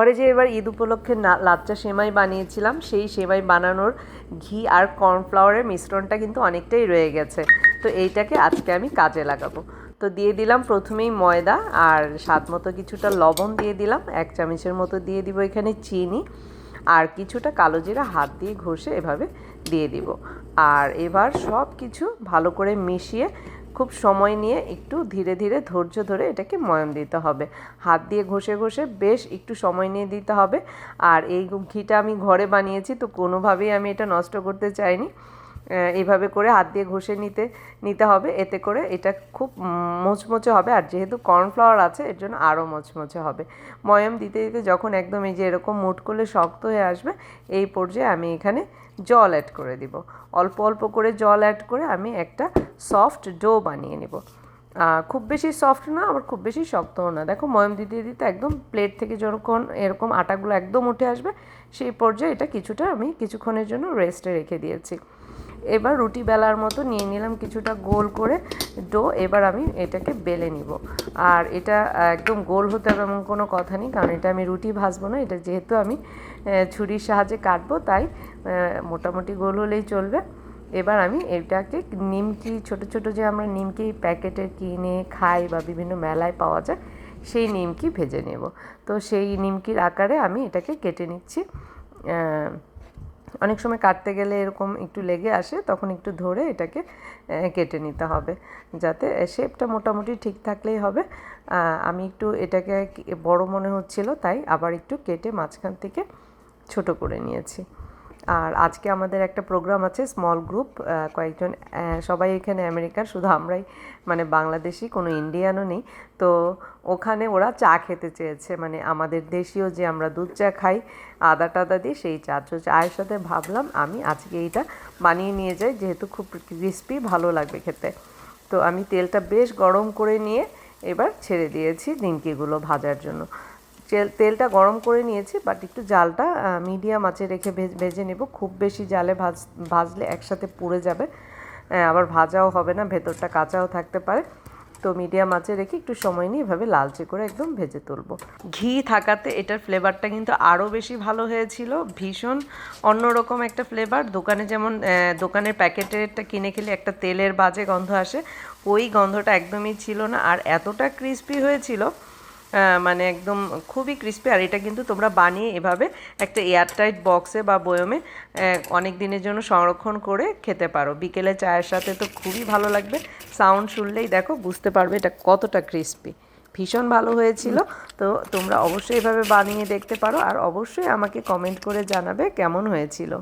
পরে যে এবার ঈদ উপলক্ষে লাচ্চা সেমাই বানিয়েছিলাম, সেই সেমাই বানানোর ঘি আর কর্নফ্লাওয়ারের মিশ্রণটা কিন্তু অনেকটাই রয়ে গেছে। তো এইটাকে আজকে আমি কাজে লাগাবো। তো দিয়ে দিলাম প্রথমেই ময়দা আর স্বাদ মতো কিছুটা লবণ দিয়ে দিলাম, এক চামচের মতো দিয়ে দিব এখানে চিনি, আর কিছুটা কালো জিরা হাত দিয়ে ঘষে এভাবে দিয়ে দিব। আর এবার সব কিছু ভালো করে মিশিয়ে খুব সময় নিয়ে একটু ধীরে ধীরে ধৈর্য ধরে এটাকে ময়ম দিতে হবে। হাত দিয়ে ঘষে ঘষে বেশ একটু সময় নিয়ে দিতে হবে। আর এই ঘিটা আমি ঘরে বানিয়েছি, তো কোনোভাবেই আমি এটা নষ্ট করতে চাইনি। এইভাবে করে হাত দিয়ে ঘষে নিতে নিতে হবে। এতে করে এটা খুব মোচমোচে হবে। আর যেহেতু কর্নফ্লাওয়ার আছে, এর জন্য আরও মোচমোচে হবে। ময়ম দিতে দিতে যখন একদম এই যে এরকম মুট করলে শক্ত হয়ে আসবে, এই পর্যায়ে আমি এখানে জল অ্যাড করে দিব। অল্প অল্প করে জল অ্যাড করে আমি একটা সফট ডো বানিয়ে নেব। খুব বেশি সফট না, আবার খুব বেশি শক্তও না। দেখো, ময়ম দিতে দিতে একদম প্লেট থেকে যখন এরকম আটাগুলো একদম উঠে আসবে, সেই পর্যায়ে এটা কিছুটা আমি কিছুক্ষণের জন্য রেস্টে রেখে দিয়েছি। এবার রুটি বেলার মতো নিয়ে নিলাম কিছুটা গোল করে ডো, এবার আমি এটাকে বেলে নিব। আর এটা একদম গোল হতে হবে এমন কোনো কথা নেই, কারণ এটা আমি রুটি ভাজবো না, এটা যেহেতু আমি ছুরির সাহায্যে কাটবো, তাই মোটামুটি গোল হলেই চলবে। এবার আমি এটাকে নিমকি, ছোট ছোট যে আমরা নিমকি প্যাকেটে কিনে খাই বা বিভিন্ন মেলায় পাওয়া যায়, সেই নিমকি ভেজে নেব। তো সেই নিমকির আকারে আমি এটাকে কেটে নিচ্ছি অনেক সময় কাটতে গেলে এরকম একটু লেগে আসে, তখন একটু ধরে এটাকে কেটে নিতে হবে। যাতে শেপটা মোটামুটি ঠিক থাকলেই হবে। আমি একটু এটাকে বড় মনে হচ্ছিল, তাই আবার একটু কেটে মাঝখান থেকে ছোট করে নিয়েছি। আর আজকে আমাদের একটা প্রোগ্রাম আছে স্মল গ্রুপ কয়েকজন সবাই এখানে আমেরিকার, শুধু আমরাই মানে বাংলাদেশি, কোনো ইন্ডিয়ানও নেই। তো ওখানে ওরা চা খেতে চেয়েছে মানে আমাদের দেশীয় যে আমরা দুধ চা খাই, আদা টাদা দিয়ে সেই চা। তো চায়ের সাথে ভাবলাম আমি আজকে এইটা বানিয়ে নিয়ে যাই, যেহেতু খুব ক্রিস্পি ভালো লাগবে খেতে। তো আমি তেলটা বেশ গরম করে নিয়ে এবার ছেড়ে দিয়েছি নিমকিগুলো ভাজার জন্য। তেলটা গরম করে নিয়েছি বাট একটু জালটা মিডিয়াম আঁচে রেখে ভেজ- নেব। খুব বেশি জালে ভাজ, ভাজলে একসাথে পুড়ে যাবে। আবার ভাজাও হবে না, ভেতরটা কাঁচাও থাকতে পারে। তো মিডিয়াম আঁচে রেখে একটু সময় নিয়ে এভাবে লালচে করে একদম ভেজে তুলবো। ঘি থাকাতে এটার ফ্লেভারটা কিন্তু আরও বেশি ভালো হয়েছিল। ভীষণ অন্যরকম একটা ফ্লেভার দোকানে যেমন দোকানের প্যাকেটেরটা কিনে খেলে একটা তেলের বাজে গন্ধ আসে, ওই গন্ধটা একদমই ছিল না। আর এতটা ক্রিস্পি হয়েছিল মানে একদম খুবই ক্রিস্পি আর এটা কিন্তু তোমরা বানিয়ে এভাবে একটা এয়ারটাইট বক্সে বা বয়মে অনেক দিনের জন্য সংরক্ষণ করে খেতে পারো। বিকেলে চায়ের সাথে তো খুবই ভালো লাগবে। সাউন্ড শুনলেই দেখো বুঝতে পারবে এটা কতটা ক্রিস্পি ভীষণ ভালো হয়েছিল। তো তোমরা অবশ্যই এভাবে বানিয়ে দেখতে পারো। আর অবশ্যই আমাকে কমেন্ট করে জানাবে কেমন হয়েছিল।